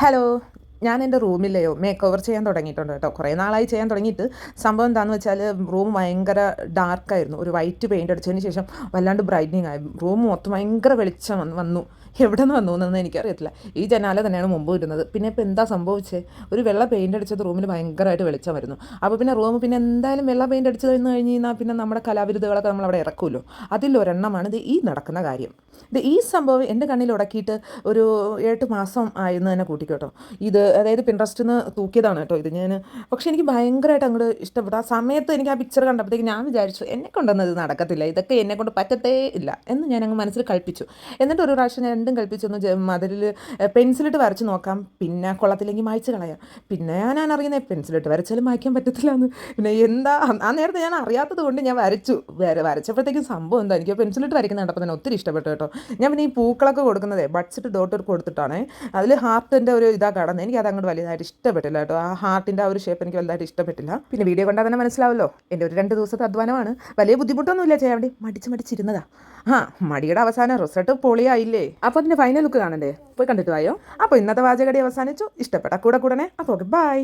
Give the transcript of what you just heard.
Hello ഞാൻ എന്റെ റൂമിലെയോ make over ചെയ്യാൻ തുടങ്ങിയിട്ടുണ്ട് കേട്ടോ. കുറേ നാളായി ചെയ്യാൻ തുടങ്ങിയിട്ട്. സംഭവം എന്താണെന്ന് വെച്ചാൽ റൂം ഭയങ്കര ഡാർക്കായിരുന്നു ഒരു വൈറ്റ് പെയിന്റ് അടിച്ചതിന് ശേഷം വല്ലാണ്ട് ബ്രൈറ്റനിങ് ആയി. റൂം മൊത്തം ഭയങ്കര വെളിച്ചം വന്നു എവിടെ നിന്ന് വന്നു എന്നൊന്നും എനിക്കറിയത്തില്ല. ഈ ജനാല തന്നെയാണ് മുമ്പ് ഇരുന്നത് പിന്നെ ഇപ്പോൾ എന്താ സംഭവിച്ചത് ഒരു വെള്ള പെയിന്റ് അടിച്ചത് റൂമിൽ ഭയങ്കരമായിട്ട് വെളിച്ചം വരുന്നു. അപ്പോൾ പിന്നെ റൂം പിന്നെ എന്തായാലും വെള്ള പെയിന്റ് അടിച്ചത് എന്ന് കഴിഞ്ഞ് കഴിഞ്ഞാൽ പിന്നെ നമ്മുടെ കലാവിരുദ്ധകളൊക്കെ നമ്മൾ അവിടെ ഇറക്കുമല്ലോ. അതിലൊരെണ്ണമാണ് ഇത് ഈ നടക്കുന്ന കാര്യം. ഇത് ഈ സംഭവം എന്റെ കണ്ണിൽ ഉടക്കിയിട്ട് ഒരു എട്ട് മാസം ആയിരുന്നു തന്നെ കൂട്ടിക്കോട്ടോ. ഇത് അതായത് പിൻട്രസ്റ്റിൽ നിന്ന് തൂക്കിയതാണ് കേട്ടോ ഇത് ഞാൻ പക്ഷേ എനിക്ക് ഭയങ്കരമായിട്ട് അങ്ങോട്ട് ഇഷ്ടപ്പെട്ടു. ആ സമയത്ത് എനിക്ക് ആ പിക്ചർ കണ്ടപ്പോഴത്തേക്ക് ഞാൻ വിചാരിച്ചു എന്നെ കൊണ്ടൊന്നും ഇത് നടക്കത്തില്ല. ഇതൊക്കെ എന്നെ കൊണ്ട് പറ്റത്തേ ഇല്ല. എന്ന് ഞാൻ അങ്ങ് മനസ്സിൽ കൽപ്പിച്ചു. എന്നിട്ട് ഒരു പ്രാവശ്യം ഞാൻ രണ്ടും കൽപ്പിച്ചൊന്ന് മതിലിൽ പെൻസിലിട്ട് വരച്ച് നോക്കാം. പിന്നെ കൊള്ളത്തില്ലെങ്കിൽ മായ്ച്ച് കളയാം. പിന്നെ ഞാൻ അറിയുന്നത് പെൻസിലിട്ട് വരച്ചാലും മായ്ക്കാൻ പറ്റത്തില്ല എന്ന് പിന്നെ എന്താ ആ- നേരത്തെ ഞാൻ അറിയാത്തത് കൊണ്ട് ഞാൻ വരച്ചു. വര വരച്ചപ്പോഴത്തേക്കും സംഭവം എന്താ? എനിക്ക് പെൻസിലിട്ട് വരയ്ക്കുന്ന കണ്ടപ്പോൾ തന്നെ ഒത്തിരി ഇഷ്ടപ്പെട്ടു കേട്ടോ. ഞാൻ പിന്നെ ഈ പൂക്കളൊക്കെ കൊടുക്കുന്നത് ബഡ്സിട്ട് ഡോട്ടർ കൊടുത്തിട്ടാണ്. അതിൽ ഹാർട്ടിന്റെ ഒരു ഇതാ കടന്നത് എനിക്ക് അത് അങ്ങോട്ട് വലുതായിട്ട് ഇഷ്ടപ്പെട്ടില്ല കേട്ടോ. ആ ഹാർട്ടിന്റെ ആ ഒരു ഷേപ്പ് എനിക്ക് വലുതായിട്ട് ഇഷ്ടപ്പെട്ടില്ല. പിന്നെ വീഡിയോ കണ്ടാൽ തന്നെ മനസ്സിലാവല്ലോ. എന്റെ ഒരു രണ്ട് ദിവസത്തെ അധ്വാനമാണ്. വലിയ ബുദ്ധിമുട്ടൊന്നുമില്ല ചെയ്യാൻ വേണ്ടി മടിച്ച് മടിച്ചിരുന്നതാ. ആ മടിയുടെ അവസാനം റിസൾട്ട് പൊളിയായില്ലേ. അപ്പോൾ അതിന്റെ ഫൈനൽ ലുക്ക് കാണണ്ടേ? പോയി കണ്ടിട്ട് വായോ? അപ്പോൾ ഇന്നത്തെ വാചകടി അവസാനിച്ചു. ഇഷ്ടപ്പെട്ട കൂടെ കൂടനെ അപ്പോൾ ഓക്കെ ബൈ